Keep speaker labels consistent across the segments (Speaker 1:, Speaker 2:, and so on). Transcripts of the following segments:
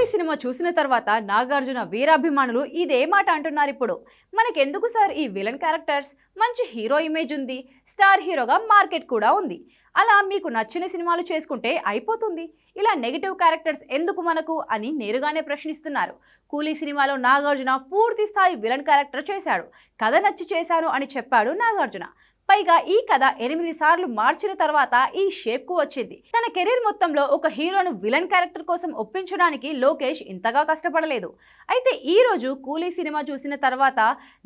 Speaker 1: చూసిన తర్వాత నాగార్జున వీరాభిమానులు ఇదే మాట అంటున్నారు ఇప్పుడు. మనకెందుకు సార్ ఈ విలన్ క్యారెక్టర్స్? మంచి హీరో ఇమేజ్ ఉంది. స్టార్ హీరోగా మార్కెట్ కూడా ఉంది. అలా మీకు నచ్చిన సినిమాలు చేసుకుంటే అయిపోతుంది. ఇలా నెగిటివ్ క్యారెక్టర్స్ ఎందుకు మనకు? అని నేరుగానే ప్రశ్నిస్తున్నారు. కూలీ సినిమాలో నాగార్జున పూర్తి స్థాయి విలన్ క్యారెక్టర్ చేశాడు. కథ నచ్చి చేశాను అని చెప్పాడు నాగార్జున. పైగా ఈ కథ ఎనిమిది సార్లు మార్చిన తర్వాత ఈ షేప్కు వచ్చింది. తన కెరీర్ మొత్తంలో ఒక హీరోను విలన్ క్యారెక్టర్ కోసం ఒప్పించడానికి లోకేష్ ఇంతగా కష్టపడలేదు. అయితే ఈ రోజు కూలీ సినిమా చూసిన తర్వాత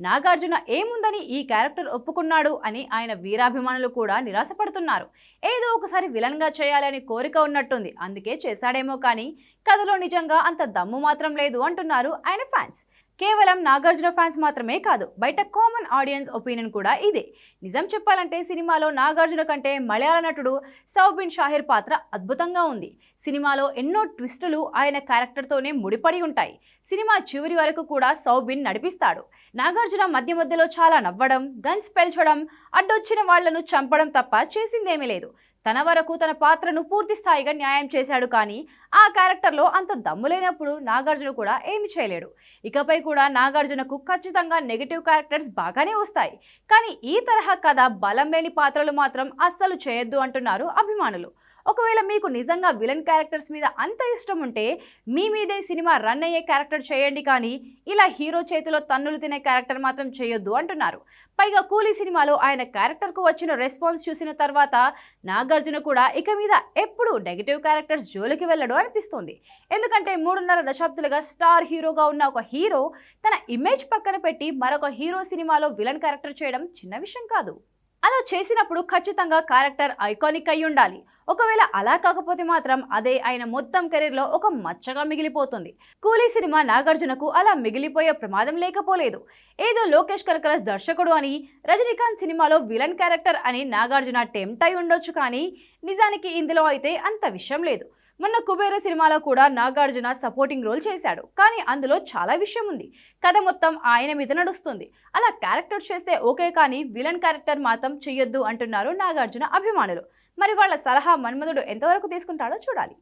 Speaker 1: నాగార్జున ఏముందని ఈ క్యారెక్టర్ ఒప్పుకున్నాడు అని ఆయన వీరాభిమానులు కూడా నిరాశపడుతున్నారు. ఏదో ఒకసారి విలన్గా చేయాలని కోరిక ఉన్నట్టుంది. అందుకే చేశాడేమో కానీ కథలో నిజంగా అంత దమ్ము మాత్రం లేదు అంటున్నారు ఆయన ఫ్యాన్స్. కేవలం నాగార్జున ఫ్యాన్స్ మాత్రమే కాదు బయట కామన్ ఆడియన్స్ ఒపీనియన్ కూడా ఇదే. నిజం చెప్పాలంటే సినిమాలో నాగార్జున కంటే మలయాళ నటుడు సౌబిన్ షాహిర్ పాత్ర అద్భుతంగా ఉంది. సినిమాలో ఎన్నో ట్విస్టులు ఆయన క్యారెక్టర్తోనే ముడిపడి ఉంటాయి. సినిమా చివరి వరకు కూడా సౌబిన్ నడిపిస్తాడు. నాగార్జున మధ్య మధ్యలో చాలా నవ్వడం గన్స్ పెల్చడం అడ్డొచ్చిన వాళ్ళను చంపడం తప్ప చేసిందేమీ లేదు. తన వరకు తన పాత్రను పూర్తి స్థాయిగా న్యాయం చేశాడు కానీ ఆ క్యారెక్టర్లో అంత దమ్ము లేనప్పుడు నాగార్జున కూడా ఏమి చేయలేడు. ఇకపై కూడా నాగార్జునకు ఖచ్చితంగా నెగిటివ్ క్యారెక్టర్స్ బాగానే వస్తాయి. కానీ ఈ తరహా కథ బలం లేని పాత్రలు మాత్రం అస్సలు చేయొద్దు అంటున్నారు అభిమానులు. ఒకవేళ మీకు నిజంగా విలన్ క్యారెక్టర్స్ మీద అంత ఇష్టం ఉంటే మీ మీదే సినిమా రన్ అయ్యే క్యారెక్టర్ చేయండి కానీ ఇలా హీరో చేతిలో తన్నులు తినే క్యారెక్టర్ మాత్రం చేయొద్దు అంటున్నారు. పైగా కూలీ సినిమాలో ఆయన క్యారెక్టర్కు వచ్చిన రెస్పాన్స్ చూసిన తర్వాత నాగార్జున కూడా ఇక మీద ఎప్పుడు నెగిటివ్ క్యారెక్టర్స్ జోలికి వెళ్ళడు అనిపిస్తుంది. ఎందుకంటే మూడున్నర దశాబ్దాలుగా స్టార్ హీరోగా ఉన్న ఒక హీరో తన ఇమేజ్ పక్కన పెట్టి మరొక హీరో సినిమాలో విలన్ క్యారెక్టర్ చేయడం చిన్న విషయం కాదు. అలా చేసినప్పుడు ఖచ్చితంగా క్యారెక్టర్ ఐకానిక్ అయి ఉండాలి. ఒకవేళ అలా కాకపోతే మాత్రం అదే ఆయన మొత్తం కెరీర్లో ఒక మచ్చగా మిగిలిపోతుంది. కూలీ సినిమా నాగార్జునకు అలా మిగిలిపోయే ప్రమాదం లేకపోలేదు. ఏదో లోకేష్ కనకరాజ్ దర్శకుడు అని రజనీకాంత్ సినిమాలో విలన్ క్యారెక్టర్ అని నాగార్జున టెంప్ట్ అయి ఉండొచ్చు కానీ నిజానికి ఇందులో అయితే అంత విషయం లేదు. మొన్న కుబేర సినిమాలో కూడా నాగార్జున సపోర్టింగ్ రోల్ చేశాడు. కానీ అందులో చాలా విషయం ఉంది. కథ మొత్తం ఆయన మీద నడుస్తుంది. అలా క్యారెక్టర్ చేస్తే ఓకే కానీ విలన్ క్యారెక్టర్ మాత్రం చెయ్యొద్దు అంటున్నారు నాగార్జున అభిమానులు. మరి వాళ్ళ సలహా మన్మధుడు ఎంతవరకు తీసుకుంటాడో చూడాలి.